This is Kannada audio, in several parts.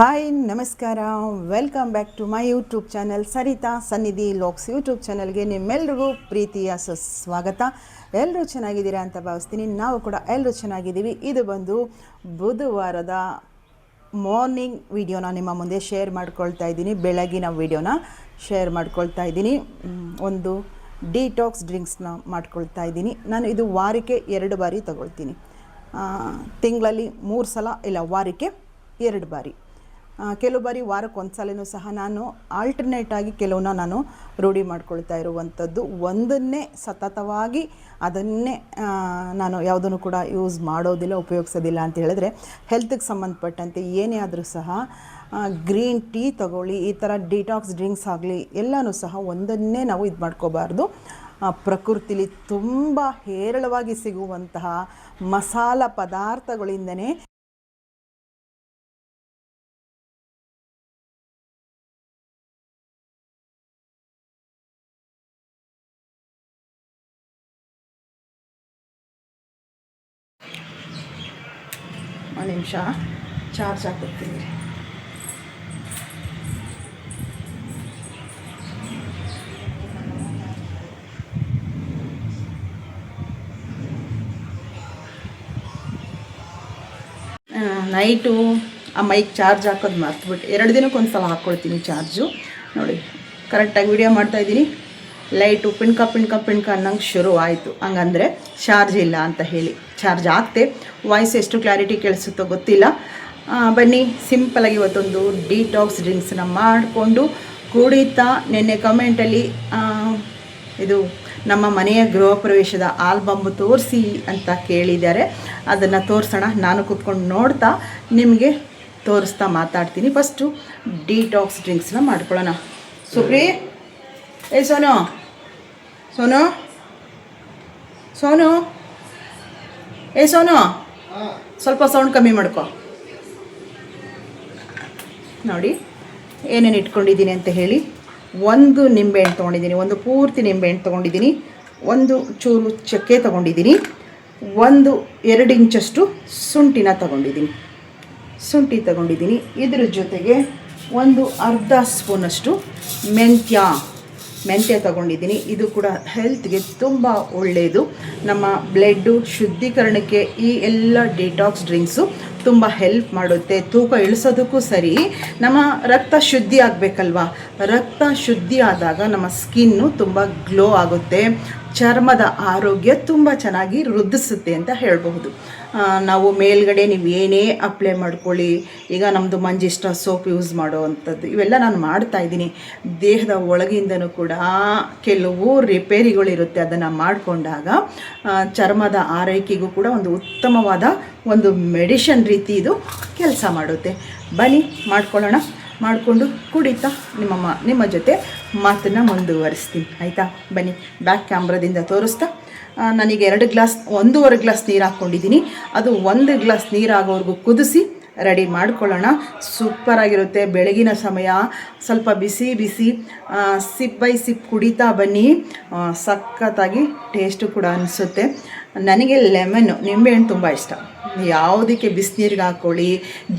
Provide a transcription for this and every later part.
ಹಾಯ್, ನಮಸ್ಕಾರ. Welcome back to my YouTube channel Saritha Sannidhi lakhs YouTube ಚಾನಲ್ಗೆ ನಿಮ್ಮೆಲ್ರಿಗೂ ಪ್ರೀತಿಯ ಸುಸ್ವಾಗತ. ಎಲ್ಲರೂ ಚೆನ್ನಾಗಿದ್ದೀರಾ ಅಂತ ಭಾವಿಸ್ತೀನಿ. ನಾವು ಕೂಡ ಎಲ್ಲರೂ ಚೆನ್ನಾಗಿದ್ದೀವಿ. ಇದು ಬಂದು ಬುಧವಾರದ ಮಾರ್ನಿಂಗ್ ವೀಡಿಯೋನ ನಿಮ್ಮ ಮುಂದೆ ಶೇರ್ ಮಾಡ್ಕೊಳ್ತಾ ಇದ್ದೀನಿ. ಬೆಳಗಿನ ವಿಡಿಯೋನ ಶೇರ್ ಮಾಡ್ಕೊಳ್ತಾ ಇದ್ದೀನಿ. ಒಂದು ಡಿಟಾಕ್ಸ್ ಡ್ರಿಂಕ್ಸ್ನ ಮಾಡ್ಕೊಳ್ತಾ ಇದ್ದೀನಿ. ನಾನು ಇದು ವಾರಕ್ಕೆ ಎರಡು ಬಾರಿ ತಗೊಳ್ತೀನಿ. ತಿಂಗಳಲ್ಲಿ ಮೂರು ಸಲ ಇಲ್ಲ, ವಾರಕ್ಕೆ ಎರಡು ಬಾರಿ. ಕೆಲವು ಬಾರಿ ವಾರಕ್ಕೆ ಒಂದು ಸಹ ನಾನು ಆಲ್ಟರ್ನೇಟ್ ಆಗಿ ಕೆಲವನ್ನ ನಾನು ರೂಢಿ ಮಾಡ್ಕೊಳ್ತಾ ಇರುವಂಥದ್ದು. ಒಂದನ್ನೇ ಸತತವಾಗಿ ಅದನ್ನೇ ನಾನು ಯಾವುದನ್ನು ಕೂಡ ಯೂಸ್ ಮಾಡೋದಿಲ್ಲ, ಉಪಯೋಗಿಸೋದಿಲ್ಲ ಅಂತ ಹೇಳಿದ್ರೆ ಹೆಲ್ತ್ಗೆ ಸಂಬಂಧಪಟ್ಟಂತೆ ಏನೇ ಆದರೂ ಸಹ ಗ್ರೀನ್ ಟೀ ತಗೊಳ್ಳಿ, ಈ ಥರ ಡಿಟಾಕ್ಸ್ ಡ್ರಿಂಕ್ಸ್ ಆಗಲಿ, ಎಲ್ಲನೂ ಸಹ ಒಂದನ್ನೇ ನಾವು ಇದು ಮಾಡ್ಕೋಬಾರ್ದು. ಪ್ರಕೃತಿಲಿ ತುಂಬ ಹೇರಳವಾಗಿ ಸಿಗುವಂತಹ ಮಸಾಲ ಪದಾರ್ಥಗಳಿಂದನೇ ನಿಮಿಷ. ಚಾರ್ಜ್ ಹಾಕ್ಬಿಡ್ತೀನಿ ನೈಟು ಆ ಮೈಕ್ ಚಾರ್ಜ್ ಹಾಕೋದು ಮರ್ತುಬಿಟ್ಟು ಎರಡು ದಿನಕ್ಕೆ ಸಲ ಹಾಕ್ಕೊಳ್ತೀನಿ ಚಾರ್ಜು ನೋಡಿ ಕರೆಕ್ಟಾಗಿ ವಿಡಿಯೋ ಮಾಡ್ತಾಯಿದ್ದೀನಿ ಲೈಟು ಪಿಣ್ಕ ಪಿಣ್ಕ ಪಿಣ್ಕ ಅನ್ನಂಗೆ ಶುರು ಆಯಿತು ಹಂಗಂದರೆ ಚಾರ್ಜ್ ಇಲ್ಲ ಅಂತ ಹೇಳಿ. ಚಾರ್ಜ್ ಆಗ್ತೆ ವಾಯ್ಸ್ ಎಷ್ಟು ಕ್ಲಾರಿಟಿ ಕೇಳಿಸುತ್ತೋ ಗೊತ್ತಿಲ್ಲ. ಬನ್ನಿ ಸಿಂಪಲಾಗಿ ಇವತ್ತೊಂದು ಡಿಟಾಕ್ಸ್ ಡ್ರಿಂಕ್ಸನ್ನ ಮಾಡಿಕೊಂಡು, ಕುಡಿತಾ, ನಿನ್ನೆ ಕಮೆಂಟಲ್ಲಿ ಇದು ನಮ್ಮ ಮನೆಯ ಗೃಹ ಪ್ರವೇಶದ ಆಲ್ಬಮ್ ತೋರಿಸಿ ಅಂತ ಕೇಳಿದ್ದಾರೆ. ಅದನ್ನು ತೋರಿಸೋಣ, ನಾನು ಕೂತ್ಕೊಂಡು ನೋಡ್ತಾ, ನಿಮಗೆ ತೋರಿಸ್ತಾ ಮಾತಾಡ್ತೀನಿ. ಫಸ್ಟು ಡಿಟಾಕ್ಸ್ ಡ್ರಿಂಕ್ಸ್ನ ಮಾಡ್ಕೊಳ್ಳೋಣ. ಸುಪ್ರಿ, ಏ ಸೋನು? ಸೋನು? ಸೋನು? ಏ ಸೋನು ಸ್ವಲ್ಪ ಸೌಂಡ್ ಕಮ್ಮಿ ಮಾಡ್ಕೊ. ನೋಡಿ ಏನೇನು ಇಟ್ಕೊಂಡಿದ್ದೀನಿ ಅಂತ ಹೇಳಿ. ಒಂದು ನಿಂಬೆಹಣ್ಣು ತೊಗೊಂಡಿದ್ದೀನಿ ಒಂದು ಪೂರ್ತಿ ನಿಂಬೆಹಣ್ಣು ತೊಗೊಂಡಿದ್ದೀನಿ ಒಂದು ಚೂರು ಚಕ್ಕೆ ತೊಗೊಂಡಿದ್ದೀನಿ ಒಂದು ಎರಡು ಇಂಚಷ್ಟು ಶುಂಠಿನ ತೊಗೊಂಡಿದ್ದೀನಿ. ಶುಂಠಿ ತಗೊಂಡಿದ್ದೀನಿ. ಇದ್ರ ಜೊತೆಗೆ ಒಂದು ಅರ್ಧ ಸ್ಪೂನಷ್ಟು ಮೆಂತ್ಯ. ಮೆಂತ್ಯ ತಗೊಂಡಿದ್ದೀನಿ. ಇದು ಕೂಡ ಹೆಲ್ತ್ಗೆ ತುಂಬ ಒಳ್ಳೆಯದು ನಮ್ಮ ಬ್ಲಡ್ಡು ಶುದ್ಧೀಕರಣಕ್ಕೆ ಈ ಎಲ್ಲ ಡಿಟಾಕ್ಸ್ ಡ್ರಿಂಕ್ಸು ತುಂಬ ಹೆಲ್ಪ್ ಮಾಡುತ್ತೆ. ತೂಕ ಇಳಿಸೋದಕ್ಕೂ ಸರಿ. ನಮ್ಮ ರಕ್ತ ಶುದ್ಧಿ ಆಗಬೇಕಲ್ವಾ? ರಕ್ತ ಶುದ್ಧಿ ಆದಾಗ ನಮ್ಮ ಸ್ಕಿನ್ನು ತುಂಬ ಗ್ಲೋ ಆಗುತ್ತೆ. ಚರ್ಮದ ಆರೋಗ್ಯ ತುಂಬ ಚೆನ್ನಾಗಿ ವೃದ್ಧಿಸುತ್ತೆ ಅಂತ ಹೇಳಬಹುದು. ನಾವು ಮೇಲ್ಗಡೆ ನೀವು ಏನೇ ಅಪ್ಲೈ ಮಾಡ್ಕೊಳ್ಳಿ, ಈಗ ನಮ್ಮದು ಮಂಜಿಷ್ಟ ಸೋಪ್ ಯೂಸ್ ಮಾಡೋ ಅಂಥದ್ದು ಇವೆಲ್ಲ ನಾನು ಮಾಡ್ತಾ ಇದ್ದೀನಿ. ದೇಹದ ಒಳಗಿಂದನೂ ಕೂಡ ಕೆಲವು ರಿಪೇರಿಗಳಿರುತ್ತೆ ಅದನ್ನು ಮಾಡಿಕೊಂಡಾಗ ಚರ್ಮದ ಆರೈಕೆಗೂ ಕೂಡ ಒಂದು ಉತ್ತಮವಾದ ಒಂದು ಮೆಡಿಷನ್ ರೀತಿ ಇದು ಕೆಲಸ ಮಾಡುತ್ತೆ. ಬನ್ನಿ, ಮಾಡ್ಕೊಳ್ಳೋಣ. ಮಾಡಿಕೊಂಡು ಕುಡಿತಾ ನಿಮ್ಮ ನಿಮ್ಮ ಜೊತೆ ಮಾತನ್ನು ಮುಂದುವರಿಸ್ತೀನಿ. ಆಯಿತಾ? ಬನ್ನಿ ಬ್ಯಾಕ್ ಕ್ಯಾಮ್ರಾದಿಂದ ತೋರಿಸ್ತಾ. ನನಗೆ ಎರಡು ಗ್ಲಾಸ್, ಒಂದೂವರೆ ಗ್ಲಾಸ್ ನೀರು ಹಾಕ್ಕೊಂಡಿದ್ದೀನಿ. ಅದು ಒಂದು ಗ್ಲಾಸ್ ನೀರಾಗೋವರೆಗೂ ಕುದಿಸಿ ರೆಡಿ ಮಾಡ್ಕೊಳ್ಳೋಣ. ಸೂಪರಾಗಿರುತ್ತೆ. ಬೆಳಗಿನ ಸಮಯ. ಸ್ವಲ್ಪ ಬಿಸಿ ಬಿಸಿ. ಸಿಪ್ ಬೈ ಸಿಪ್ ಕುಡಿತಾ ಬನ್ನಿ. ಸಖತ್ತಾಗಿ ಟೇಸ್ಟು ಕೂಡ ಅನಿಸುತ್ತೆ. ನನಗೆ ಲೆಮನ್ನು ನಿಂಬೆಹಣ್ಣು ತುಂಬ ಇಷ್ಟ. ಯಾವುದಕ್ಕೆ ಬಿಸಿನೀರಿಗೆ ಹಾಕ್ಕೊಳ್ಳಿ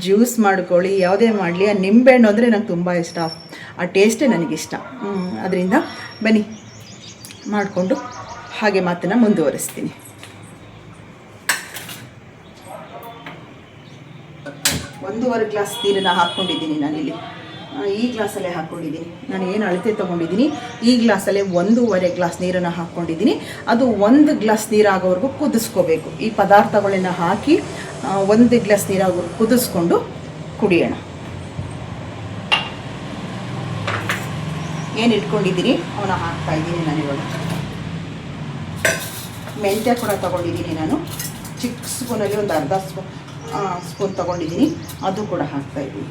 ಜ್ಯೂಸ್ ಮಾಡ್ಕೊಳ್ಳಿ, ಯಾವುದೇ ಮಾಡಲಿ, ಆ ನಿಂಬೆಹಣ್ಣು ಅಂದರೆ ನಂಗೆ ತುಂಬ ಇಷ್ಟ. ಆ ಟೇಸ್ಟೇ ನನಗಿಷ್ಟ ಅದರಿಂದ ಬನ್ನಿ. ಮಾಡಿಕೊಂಡು ಹಾಗೆ ಮಾತನ್ನು ಮುಂದುವರಿಸ್ತೀನಿ. ಒಂದೂವರೆ ಗ್ಲಾಸ್ ನೀರನ್ನು ಹಾಕ್ಕೊಂಡಿದ್ದೀನಿ ನಾನಿಲ್ಲಿ. ಈ ಗ್ಲಾಸಲ್ಲೇ ಹಾಕ್ಕೊಂಡಿದ್ದೀನಿ ನಾನು ಏನು ಅಳತೆ ತೊಗೊಂಡಿದ್ದೀನಿ? ಈ ಗ್ಲಾಸಲ್ಲೇ ಒಂದೂವರೆ ಗ್ಲಾಸ್ ನೀರನ್ನು ಹಾಕ್ಕೊಂಡಿದ್ದೀನಿ ಅದು ಒಂದು ಗ್ಲಾಸ್ ನೀರಾಗೋವರೆಗೂ ಕುದಿಸ್ಕೋಬೇಕು. ಈ ಪದಾರ್ಥಗಳನ್ನ ಹಾಕಿ ಒಂದು ಗ್ಲಾಸ್ ನೀರಾಗ ಕುದಿಸ್ಕೊಂಡು ಕುಡಿಯೋಣ. ಏನು ಇಟ್ಕೊಂಡಿದ್ದೀನಿ? ಅವನ್ನ ಹಾಕ್ತಾ ಇದ್ದೀನಿ ನಾನು ಇವಾಗ ಮೆಂತ್ಯ ಕೂಡ ತೊಗೊಂಡಿದ್ದೀನಿ ನಾನು. ಚಿಕ್ಕ ಸ್ಪೂನಲ್ಲಿ ಒಂದು ಅರ್ಧ ಸ್ಪೂನ್ ಸ್ಪೂನ್ ತಗೊಂಡಿದ್ದೀನಿ. ಅದು ಕೂಡ ಹಾಕ್ತಾ ಇದ್ದೀನಿ.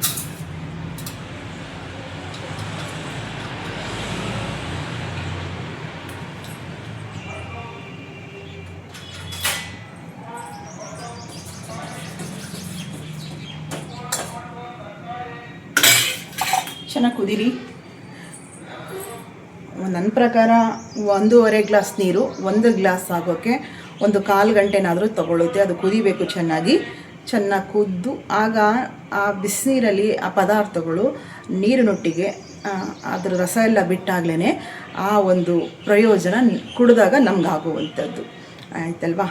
ಚೆನ್ನಾಗಿ ಕುದೀರಿ. ನನ್ನ ಪ್ರಕಾರ ಒಂದೂವರೆ ಗ್ಲಾಸ್ ನೀರು, ಒಂದು ಗ್ಲಾಸ್ ಆಗೋಕ್ಕೆ ಒಂದು ಕಾಲು ಗಂಟೆನಾದರೂ ತಗೊಳ್ಳುತ್ತೆ. ಅದು ಕುದಿಬೇಕು ಚೆನ್ನಾಗಿ. ಚೆನ್ನಾಗಿ ಕುದ್ದು ಆಗ ಆ ಬಿಸಿನೀರಲ್ಲಿ ಆ ಪದಾರ್ಥಗಳು ನೀರಿನೊಟ್ಟಿಗೆ ಅದರ ರಸ ಎಲ್ಲ ಬಿಟ್ಟಾಗ್ಲೇ ಆ ಒಂದು ಪ್ರಯೋಜನ ಕುಡಿದಾಗ ನಮಗಾಗುವಂಥದ್ದು. ಆಯ್ತಲ್ವಾ?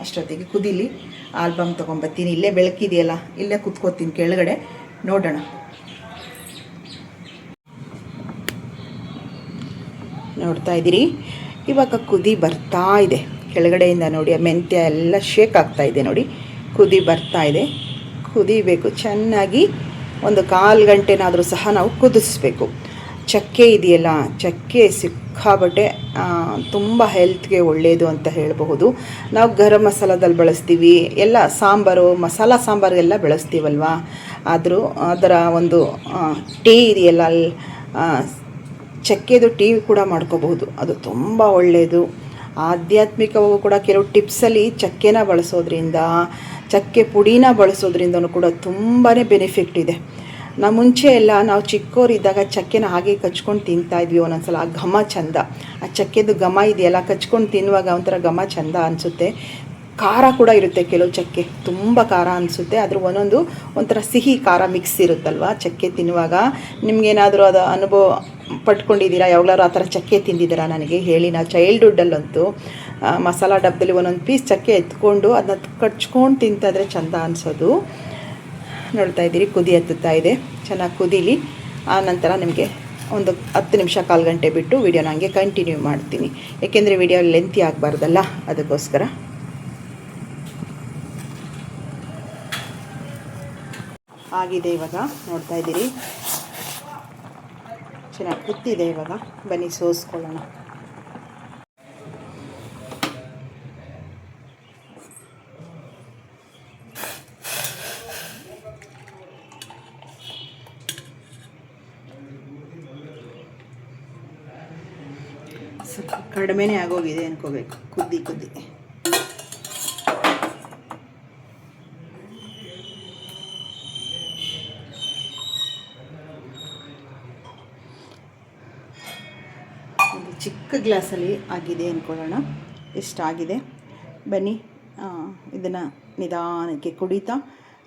ಅಷ್ಟೊತ್ತಿಗೆ ಕುದೀಲಿ, ಆಲ್ಬಮ್ ತೊಗೊಂಬತ್ತೀನಿ. ಇಲ್ಲೇ ಬೆಳಕಿದೆಯಲ್ಲ, ಇಲ್ಲೇ ಕುತ್ಕೋತೀನಿ ಕೆಳಗಡೆ. ನೋಡೋಣ. ನೋಡ್ತಾ ಇದ್ದೀರಿ? ಇವಾಗ ಕುದಿ ಬರ್ತಾ ಇದೆ. ಕೆಳಗಡೆಯಿಂದ ನೋಡಿ, ಆ ಮೆಂತ್ಯ ಎಲ್ಲ ಶೇಕ್ ಆಗ್ತಾ ಇದೆ ನೋಡಿ. ಕುದಿ ಬರ್ತಾ ಇದೆ. ಕುದಿಬೇಕು. ಚೆನ್ನಾಗಿ ಒಂದು ಕಾಲು ಗಂಟೆನಾದರೂ ಸಹ ನಾವು ಕುದಿಸ್ಬೇಕು. ಚಕ್ಕೆ ಇದೆಯಲ್ಲ, ಚಕ್ಕೆ ಸಿಕ್ಕಾಬಟ್ಟೆ ತುಂಬ ಹೆಲ್ತ್ಗೆ ಒಳ್ಳೆಯದು ಅಂತ ಹೇಳಬಹುದು. ನಾವು ಗರಂ ಮಸಾಲದಲ್ಲಿ ಬಳಸ್ತೀವಿ. ಎಲ್ಲ ಸಾಂಬಾರು, ಮಸಾಲ ಸಾಂಬಾರಿಗೆಲ್ಲ ಬಳಸ್ತೀವಲ್ವಾ? ಆದರೂ ಅದರ ಒಂದು ಟೀ ಇದೆಯಲ್ಲ ಚಕ್ಕೆದು ಟೀ ಕೂಡ ಮಾಡ್ಕೋಬಹುದು. ಅದು ತುಂಬ ಒಳ್ಳೆಯದು ಆಧ್ಯಾತ್ಮಿಕವಾಗೂ ಕೂಡ ಕೆಲವು ಟಿಪ್ಸಲ್ಲಿ ಚಕ್ಕೆನ ಬಳಸೋದ್ರಿಂದ, ಚಕ್ಕೆ ಪುಡಿನ ಬಳಸೋದ್ರಿಂದನೂ ಕೂಡ ತುಂಬಾ ಬೆನಿಫಿಟ್ ಇದೆ. ನಾವು ಮುಂಚೆ ಎಲ್ಲ ನಾವು ಚಿಕ್ಕವರಿದ್ದಾಗ ಚಕ್ಕೆನ ಹಾಗೆ ಕಚ್ಕೊಂಡು ತಿಂತಾ ಇದ್ವಿ. ಒಂದೊಂದ್ಸಲ ಆ ಘಮ ಚಂದ. ಆ ಚಕ್ಕೆದು ಘಮ ಇದೆಯಲ್ಲ, ಕಚ್ಕೊಂಡು ತಿನ್ನುವಾಗ ಒಂಥರ ಘಮ ಚಂದ ಅನಿಸುತ್ತೆ. ಖಾರ ಕೂಡ ಇರುತ್ತೆ ಕೆಲವು ಚಕ್ಕೆ. ತುಂಬ ಖಾರ ಅನಿಸುತ್ತೆ. ಅದ್ರ ಒಂದೊಂದು ಒಂಥರ ಸಿಹಿ ಖಾರ ಮಿಕ್ಸ್ ಇರುತ್ತಲ್ವ? ಚಕ್ಕೆ ತಿನ್ನುವಾಗ. ನಿಮ್ಗೇನಾದರೂ ಅದು ಅನುಭವ ಪಟ್ಕೊಂಡಿದ್ದೀರಾ? ಯಾವಾಗಲಾರು ಆ ಥರ ಚಕ್ಕೆ ತಿಂದಿದ್ದೀರಾ ನನಗೆ? ಹೇಳಿ. ನಾ ಚೈಲ್ಡ್ಹುಡ್ಡಲ್ಲಂತೂ ಮಸಾಲ ಡಬ್ಬದಲ್ಲಿ ಒಂದೊಂದು ಪೀಸ್ ಚಕ್ಕೆ ಎತ್ಕೊಂಡು ಅದನ್ನ ಕಚ್ಕೊಂಡು ತಿಂತಾದರೆ ಚಂದ ಅನಿಸೋದು. ನೋಡ್ತಾ ಇದ್ದೀರಿ. ಕುದಿ ಹತ್ತುತ್ತಾ ಇದೆ. ಚೆನ್ನಾಗಿ ಕುದೀಲಿ. ಆ ನಂತರ ನಿಮಗೆ ಒಂದು ಹತ್ತು ನಿಮಿಷ ಕಾಲು ಗಂಟೆ ಬಿಟ್ಟು ವೀಡಿಯೋನ ಹಂಗೆ ಕಂಟಿನ್ಯೂ ಮಾಡ್ತೀನಿ. ಏಕೆಂದರೆ ವಿಡಿಯೋ ಲೆಂತಿ ಆಗಬಾರ್ದಲ್ಲ? ಅದಕ್ಕೋಸ್ಕರ. ಆಗಿದೆ ಇವಾಗ. ನೋಡ್ತಾ ಇದ್ದೀರಿ. ಚೆನ್ನಾಗಿ ಕುತ್ತಿದೆ ಇವಾಗ. ಬನ್ನಿ ಸೋಸ್ಕೊಳ್ಳೋಣ. ಕಡಿಮೆನೇ ಆಗೋಗಿದೆ ಅನ್ಕೋಬೇಕು. ಕುದ್ದಿ ಕುದ್ದಿ ಒಂದು ಗ್ಲಾಸಲ್ಲಿ ಆಗಿದೆ ಅಂದ್ಕೊಳ್ಳೋಣ. ಇಷ್ಟಾಗಿದೆ ಬನ್ನಿ ಇದನ್ನು ನಿಧಾನಕ್ಕೆ ಕುಡಿತಾ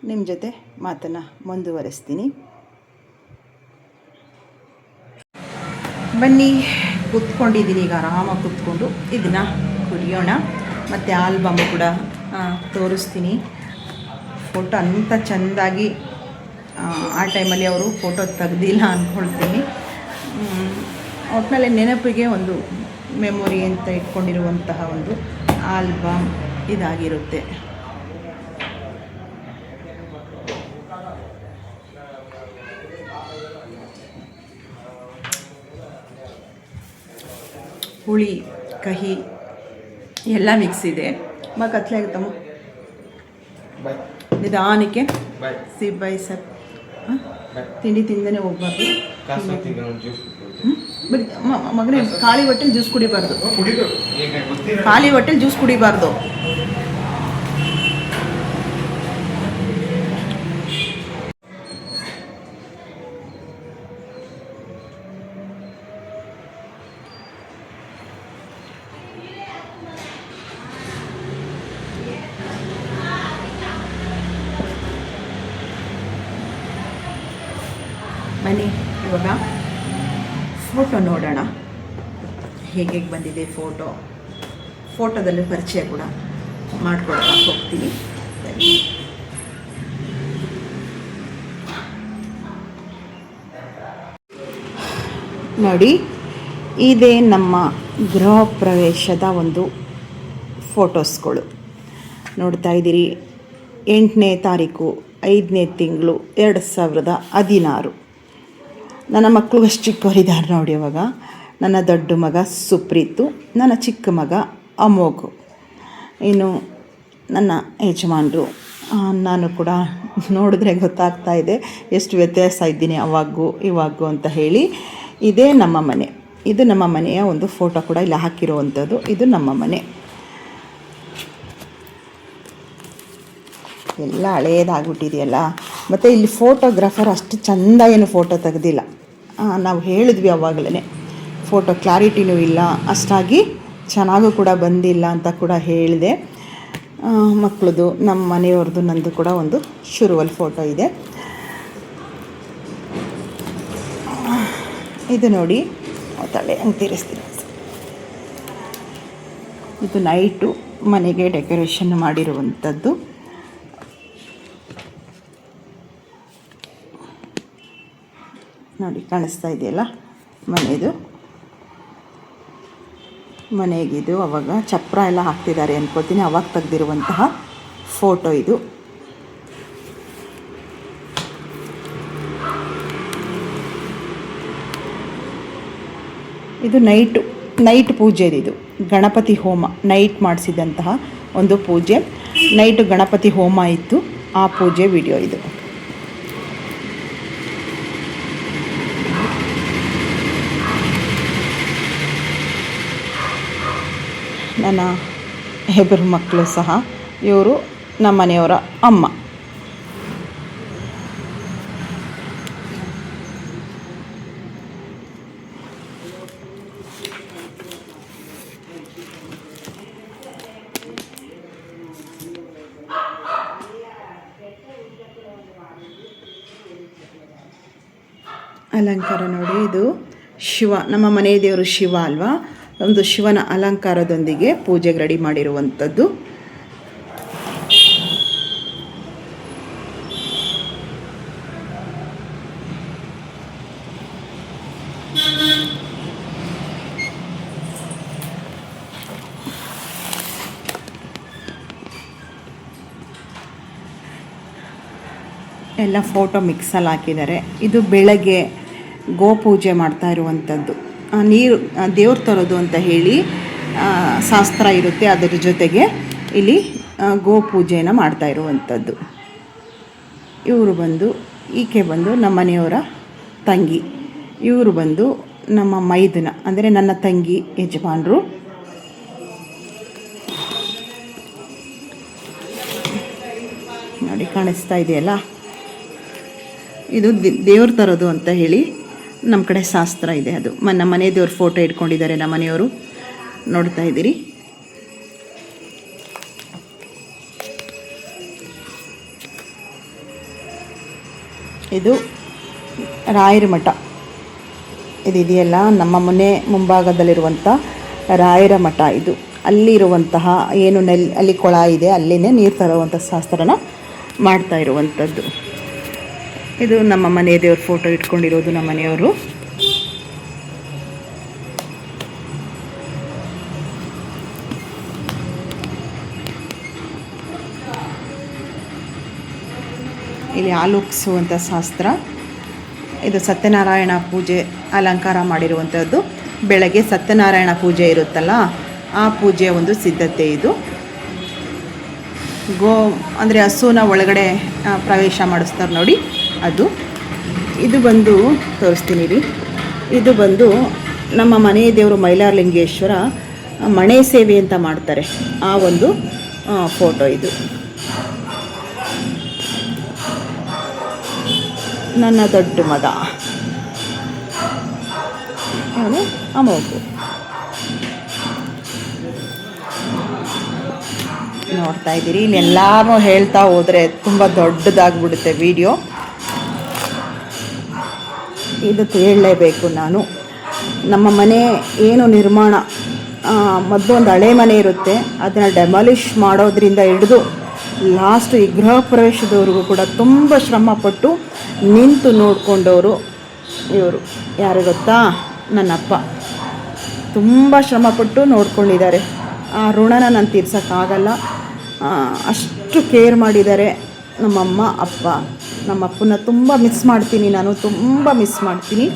ನಿಮ್ಮ ಜೊತೆ ಮಾತನ್ನು ಮುಂದುವರಿಸ್ತೀನಿ. ಬನ್ನಿ ಕೂತ್ಕೊಂಡಿದ್ದೀನಿ ಈಗ ಆರಾಮಾಗಿ ಕೂತ್ಕೊಂಡು ಇದನ್ನು ಕುಡಿಯೋಣ. ಮತ್ತು ಆಲ್ಬಮ್ ಕೂಡ ತೋರಿಸ್ತೀನಿ. ಫೋಟೋ ಅಂಥ ಚೆಂದಾಗಿ ಆ, ಟೈಮಲ್ಲಿ ಅವರು ಫೋಟೋ ತೆಗ್ದಿಲ್ಲ ಅಂದ್ಕೊಳ್ತೀನಿ. ಒಟ್ಟಿನಲ್ಲಿ ನೆನಪಿಗೆ ಒಂದು ಮೆಮೊರಿ ಅಂತ ಇಟ್ಕೊಂಡಿರುವಂತಹ ಒಂದು ಆಲ್ಬಮ್ ಇದಾಗಿರುತ್ತೆ. ಹುಳಿ ಕಹಿ ಎಲ್ಲ ಮಿಕ್ಸ್ ಇದೆ. ಮ ಕತ್ಲೆ ಆಗುತ್ತಮ್ಮ ನಿಧಾನಕ್ಕೆ. ಸಿಬ್ಬಾಯಿ ಸಿ ಬೈ ಸರ್ ತಿಂಡಿ ತಿಂದೇ ಹೋಗ್ಬಾರ್ದು ಕಾಸು ಹೊತ್ತಿಗೆ ಒಂದು ಜ್ಯೂಸ್ ಹ್ಮ್? ಬರೀ ಮ- ಮ- ಮಗನೇ, ಖಾಲಿ ಹೊಟ್ಟೆಲಿ ಜ್ಯೂಸ್ ಕುಡಿಬಾರ್ದು ಕುಡಿಬೇಕು ಈಗ ಗೊತ್ತಿರ ಖಾಲಿ ಹೊಟ್ಟೆಲಿ ಜ್ಯೂಸ್ ಕುಡಿಬಾರ್ದು ಬನ್ನಿ, ಇವಾಗ ಫೋಟೋ ನೋಡೋಣ. ಹೇಗೆ ಬಂದಿದೆ ಫೋಟೋ ಫೋಟೋದಲ್ಲಿ ಪರಿಚಯ ಕೂಡ ಮಾಡ್ಕೊಳ್ತಾ ಹೋಗ್ತೀನಿ. ನೋಡಿ, ಇದೇ ನಮ್ಮ ಗೃಹ ಪ್ರವೇಶದ ಒಂದು ಫೋಟೋಸ್ಗಳು. ನೋಡ್ತಾ ಇದ್ದೀರಿ, ಎಂಟನೇ ತಾರೀಕು, ಐದನೇ ತಿಂಗಳು, ಎರಡು ಸಾವಿರದ ಹದಿನಾರು. ನನ್ನ ಮಕ್ಕಳು ಅಷ್ಟು ಚಿಕ್ಕವರಿದ್ದಾರೆ ನೋಡಿ ಇವಾಗ. ನನ್ನ ದೊಡ್ಡ ಮಗ ಸುಪ್ರೀತು, ನನ್ನ ಚಿಕ್ಕ ಮಗ ಅಮೋಘು. ಇನ್ನು ನನ್ನ ಯಜಮಾನರು ನಾನು ಕೂಡ ನೋಡಿದ್ರೆ ಗೊತ್ತಾಗ್ತಾ ಇದೆ, ಎಷ್ಟು ವ್ಯತ್ಯಾಸ ಇದ್ದೀನಿ ಅವಾಗೂ ಇವಾಗೂ ಅಂತ ಹೇಳಿ. ಇದೇ ನಮ್ಮ ಮನೆ. ಇದು ನಮ್ಮ ಮನೆಯ ಒಂದು ಫೋಟೋ ಕೂಡ ಇಲ್ಲಿ ಹಾಕಿರುವಂಥದ್ದು. ಇದು ನಮ್ಮ ಮನೆ. ಎಲ್ಲ ಹಳೇದಾಗ್ಬಿಟ್ಟಿದೆಯಲ್ಲ. ಮತ್ತು ಇಲ್ಲಿ ಫೋಟೋಗ್ರಾಫರ್ ಅಷ್ಟು ಚೆಂದ ಏನು ಫೋಟೋ ತೆಗೆದಿಲ್ಲ. ನಾವು ಹೇಳಿದ್ವಿ ಅವಾಗಲೇ ಫೋಟೋ ಕ್ಲಾರಿಟಿನೂ ಇಲ್ಲ, ಅಷ್ಟಾಗಿ ಚೆನ್ನಾಗೂ ಕೂಡ ಬಂದಿಲ್ಲ ಅಂತ ಕೂಡ ಹೇಳಿದೆ. ಮಕ್ಕಳದು ನಮ್ಮ ಮನೆಯವ್ರದ್ದು ನಂದು ಕೂಡ ಒಂದು ಶುರುವಲ್ ಫೋಟೋ ಇದೆ. ಇದು ನೋಡಿ ತಲೆ ಹಂಗೆ ತೀರಿಸ್ತೀನಿ. ಇದು ನೈಟು ಮನೆಗೆ ಡೆಕೋರೇಷನ್ ಮಾಡಿರುವಂಥದ್ದು. ನೋಡಿ, ಕಾಣಿಸ್ತಾ ಇದೆಯಲ್ಲ ಮನೆಯದು ಮನೆಗಿದು ಅವಾಗ ಚಪ್ರ ಎಲ್ಲ ಹಾಕ್ತಿದ್ದಾರೆ ಅನ್ಕೋತೀನಿ. ಅವಾಗ ತೆಗೆದಿರುವಂತಹ ಫೋಟೋ ಇದು. ಇದು ನೈಟು, ನೈಟ್ ಪೂಜೆ ಇದು ಗಣಪತಿ ಹೋಮ, ನೈಟ್ ಮಾಡಿಸಿದಂತಹ ಒಂದು ಪೂಜೆ. ನೈಟ್ ಗಣಪತಿ ಹೋಮ ಇತ್ತು. ಆ ಪೂಜೆ ವಿಡಿಯೋ ಇದು. ನನ್ನ ಹೆಬ್ಬರು ಮಕ್ಕಳು ಸಹ, ಇವರು ನಮ್ಮ ಮನೆಯವರ ಅಮ್ಮ. ಅಲಂಕಾರ ನೋಡಿ, ಇದು ಶಿವ, ನಮ್ಮ ಮನೆಯ ದೇವರು ಶಿವ ಅಲ್ವಾ? ಒಂದು ಶಿವನ ಅಲಂಕಾರದೊಂದಿಗೆ ಪೂಜೆಗೆ ರೆಡಿ ಮಾಡಿರುವಂಥದ್ದು. ಎಲ್ಲ ಫೋಟೋ ಮಿಕ್ಸಲ್ಲಿ ಹಾಕಿದ್ದಾರೆ. ಇದು ಬೆಳಗ್ಗೆ ಗೋಪೂಜೆ ಮಾಡ್ತಾ ಇರುವಂಥದ್ದು. ನೀರು ದೇವ್ರು ತರೋದು ಅಂತ ಹೇಳಿ ಶಾಸ್ತ್ರ ಇರುತ್ತೆ ಅದರ ಜೊತೆಗೆ. ಇಲ್ಲಿ ಗೋಪೂಜೆನ ಮಾಡ್ತಾ ಇರುವಂಥದ್ದು. ಇವರು ಬಂದು, ಈಕೆ ಬಂದು ನಮ್ಮ ಮನೆಯವರ ತಂಗಿ. ಇವರು ಬಂದು ನಮ್ಮ ಮೈದನ, ಅಂದರೆ ನನ್ನ ತಂಗಿ ಯಜಮಾನರು. ನೋಡಿ, ಕಾಣಿಸ್ತಾ ಇದೆಯಲ್ಲ? ಇದು ದೇವ್ರು ತರೋದು ಅಂತ ಹೇಳಿ. ನಮ್ಮ ಕಡೆ ಶಾಸ್ತ್ರ ಇದೆ ಅದು. ಮ, ನಮ್ಮ ಮನೆ ದೇವ್ರ ಫೋಟೋ ಇಟ್ಕೊಂಡಿದ್ದಾರೆ ನಮ್ಮ ಮನೆಯವರು. ನೋಡ್ತಾ ಇದ್ದೀರಿ. ಇದು ರಾಯರ ಮಠ. ಇದಿದೆಯಲ್ಲ, ನಮ್ಮ ಮನೆ ಮುಂಭಾಗದಲ್ಲಿರುವಂಥ ರಾಯರ ಮಠ ಇದು. ಅಲ್ಲಿರುವಂತಹ ಏನು ನೆಲ್, ಅಲ್ಲಿ ಕೊಳ ಇದೆ, ಅಲ್ಲಿನೇ ನೀರು ತರುವಂಥ ಶಾಸ್ತ್ರನ ಮಾಡ್ತಾ ಇರುವಂಥದ್ದು ಇದು ನಮ್ಮ ಮನೆ ದೇವ್ರ ಫೋಟೋ ಇಟ್ಕೊಂಡಿರೋದು ನಮ್ಮ ಮನೆಯವರು. ಇಲ್ಲಿ ಆಲೋಕಿಸುವಂಥ ಶಾಸ್ತ್ರ. ಇದು ಸತ್ಯನಾರಾಯಣ ಪೂಜೆ ಅಲಂಕಾರ ಮಾಡಿರುವಂಥದ್ದು. ಬೆಳಗ್ಗೆ ಸತ್ಯನಾರಾಯಣ ಪೂಜೆ ಇರುತ್ತಲ್ಲ, ಆ ಪೂಜೆಯ ಒಂದು ಸಿದ್ಧತೆ ಇದು. ಗೋ ಅಂದರೆ ಹಸುನ ಒಳಗಡೆ ಪ್ರವೇಶ ಮಾಡಿಸ್ತಾರೆ ನೋಡಿ. ಅದು. ಇದು ಬಂದು ತೋರಿಸ್ತೀನಿ ರೀ. ಇದು ಬಂದು ನಮ್ಮ ಮನೆ ದೇವರು ಮೈಲಾರಲಿಂಗೇಶ್ವರ ಮಣೆ ಸೇವೆ ಅಂತ ಮಾಡ್ತಾರೆ. ಆ ಒಂದು ಫೋಟೋ ಇದು. ನನ್ನ ದೊಡ್ಡ ಮಗ. ಅವನು ಅಮೋಗು ನೋಡ್ತಾ ಇದ್ದೀರಿ ಇಲ್ಲಿ ಎಲ್ಲಾರು ಹೇಳ್ತಾ ಹೋದರೆ ತುಂಬ ದೊಡ್ಡದಾಗ್ಬಿಡುತ್ತೆ ವಿಡಿಯೋ ಇದು ಹೇಳಲೇಬೇಕು ನಾನು. ನಮ್ಮ ಮನೆ ಏನು ನಿರ್ಮಾಣ ಮೊದಲು ಒಂದು ಹಳೆ ಮನೆ ಇರುತ್ತೆ. ಅದನ್ನು ಡೆಮಾಲಿಷ್ ಮಾಡೋದ್ರಿಂದ ಹಿಡಿದು ಲಾಸ್ಟ್ ಈ ಗೃಹ ಪ್ರವೇಶದವ್ರಿಗೂ ಕೂಡ ತುಂಬ ಶ್ರಮಪಟ್ಟು ನಿಂತು ನೋಡಿಕೊಂಡವರು ಇವರು. ಯಾರು ಗೊತ್ತಾ? ನನ್ನಪ್ಪ. ತುಂಬ ಶ್ರಮಪಟ್ಟು ನೋಡ್ಕೊಂಡಿದ್ದಾರೆ. ಆ ಋಣನ ನಾನು ತೀರ್ಸೋಕ್ಕಾಗಲ್ಲ. ಅಷ್ಟು ಕೇರ್ ಮಾಡಿದ್ದಾರೆ. ನಮ್ಮಮ್ಮ, ಅಪ್ಪ, ನಮ್ಮಪ್ಪನ ತುಂಬ ಮಿಸ್ ಮಾಡ್ತೀನಿ ನಾನು, ತುಂಬ ಮಿಸ್ ಮಾಡ್ತೀನಿ.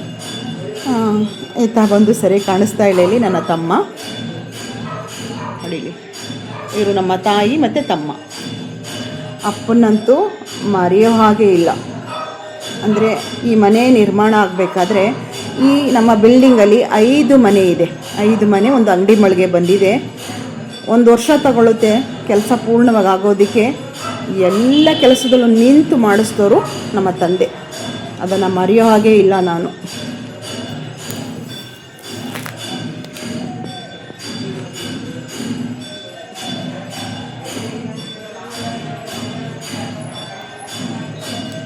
ಈತ ಬಂದು ಸರಿ ಕಾಣಿಸ್ತಾ ಇಲ್ಲ ಇಲ್ಲಿ ನನ್ನ ತಮ್ಮ. ನೋಡಿಲಿ ಇವರು ನಮ್ಮ ತಾಯಿ ಮತ್ತು ತಮ್ಮ. ಅಪ್ಪನಂತೂ ಮರೆಯೋ ಹಾಗೆ ಇಲ್ಲ. ಅಂದರೆ ಈ ಮನೆ ನಿರ್ಮಾಣ ಆಗಬೇಕಾದ್ರೆ ಈ ನಮ್ಮ ಬಿಲ್ಡಿಂಗಲ್ಲಿ ಐದು ಮನೆ ಇದೆ. ಐದು ಮನೆ ಒಂದು ಅಂಗಡಿ ಮಳಿಗೆ ಬಂದಿದೆ. ಒಂದು ವರ್ಷ ತಗೊಳುತ್ತೆ, ಕೆಲಸ ಪೂರ್ಣವಾಗಿ ಆಗೋದಕ್ಕೆ. ಎಲ್ಲ ಕೆಲಸದಲ್ಲೂ ನಿಂತು ಮಾಡಿಸಿದವರು ನಮ್ಮ ತಂದೆ. ಅದನ್ನು ಮರೆಯೋ ಹಾಗೆ ಇಲ್ಲ ನಾನು.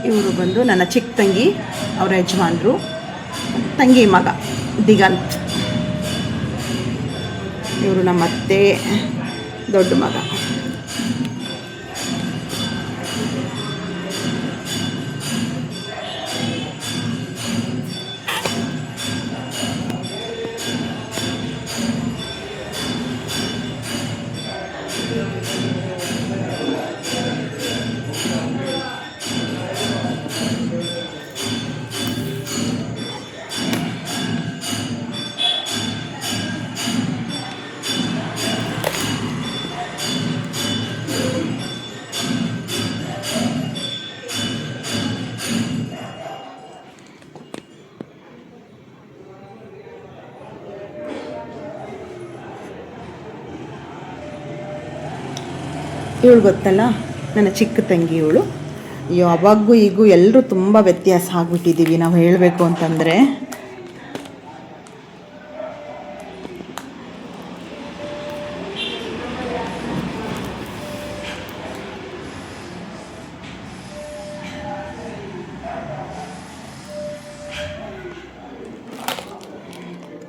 ಇವರು ಬಂದು ನನ್ನ ಚಿಕ್ಕ ತಂಗಿ, ಅವರ ಯಜಮಾನರು, ತಂಗಿ ಮಗ, ದಿಗಂತ್. ಇವರು ನಮ್ಮ ಅತ್ತೆ ದೊಡ್ಡ ಮಗ. ಇವಳು ಗೊತ್ತಲ್ಲ? ನನ್ನ ಚಿಕ್ಕ ತಂಗಿ ಇವಳು. ಯಾವಾಗೂ ಈಗೂ ಎಲ್ಲರೂ ತುಂಬ ವ್ಯತ್ಯಾಸ ಆಗಿಬಿಟ್ಟಿದ್ದೀವಿ. ನಾವು ಹೇಳಬೇಕು ಅಂತಂದರೆ.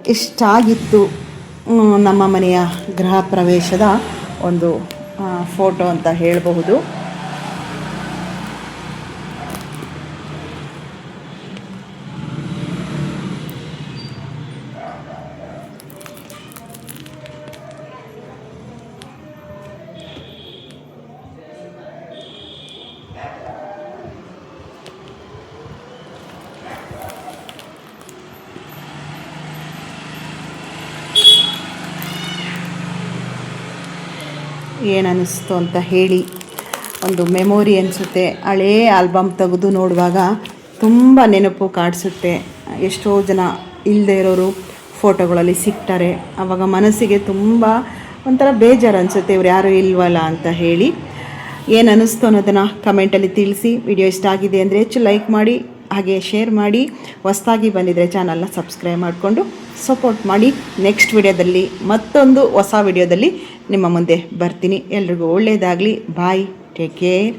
ಇಷ್ಟಾಗಿತ್ತು ನಮ್ಮ ಮನೆಯ ಗೃಹ ಪ್ರವೇಶದ ಒಂದು ಫೋಟೋ ಅಂತ ಹೇಳಬಹುದು. ಏನು ಅನ್ನಿಸ್ತು ಅಂತ ಹೇಳಿ ಒಂದು ಮೆಮೊರಿ ಅನಿಸುತ್ತೆ. ಹಳೇ ಆಲ್ಬಮ್ ತೆಗೆದು ನೋಡುವಾಗ ತುಂಬ ನೆನಪು ಕಾಡಿಸುತ್ತೆ. ಎಷ್ಟೋ ಜನ ಇಲ್ಲದೆ ಇರೋರು ಫೋಟೋಗಳಲ್ಲಿ ಸಿಗ್ತಾರೆ. ಆವಾಗ ಮನಸ್ಸಿಗೆ ತುಂಬ ಒಂಥರ ಬೇಜಾರು ಅನಿಸುತ್ತೆ, ಇವ್ರು ಯಾರೂ ಇಲ್ವಲ್ಲ ಅಂತ ಹೇಳಿ. ಏನು ಅನ್ನಿಸ್ತು ಅನ್ನೋದನ್ನು ಕಮೆಂಟಲ್ಲಿ ತಿಳಿಸಿ. ವಿಡಿಯೋ ಇಷ್ಟ ಆಗಿದೆ ಅಂದರೆ ಹೆಚ್ಚು ಲೈಕ್ ಮಾಡಿ, ಹಾಗೆ ಶೇರ್ ಮಾಡಿ. ಹೊಸದಾಗಿ ಬಂದಿದ್ದರೆ ಚಾನಲ್ನ ಸಬ್ಸ್ಕ್ರೈಬ್ ಮಾಡಿಕೊಂಡು ಸಪೋರ್ಟ್ ಮಾಡಿ. ನೆಕ್ಸ್ಟ್ ವಿಡಿಯೋದಲ್ಲಿ ಮತ್ತೊಂದು ಹೊಸ ವಿಡಿಯೋದಲ್ಲಿ ನಿಮ್ಮ ಮುಂದೆ ಬರ್ತೀನಿ. ಎಲ್ರಿಗೂ ಒಳ್ಳೆಯದಾಗಲಿ. Bye take care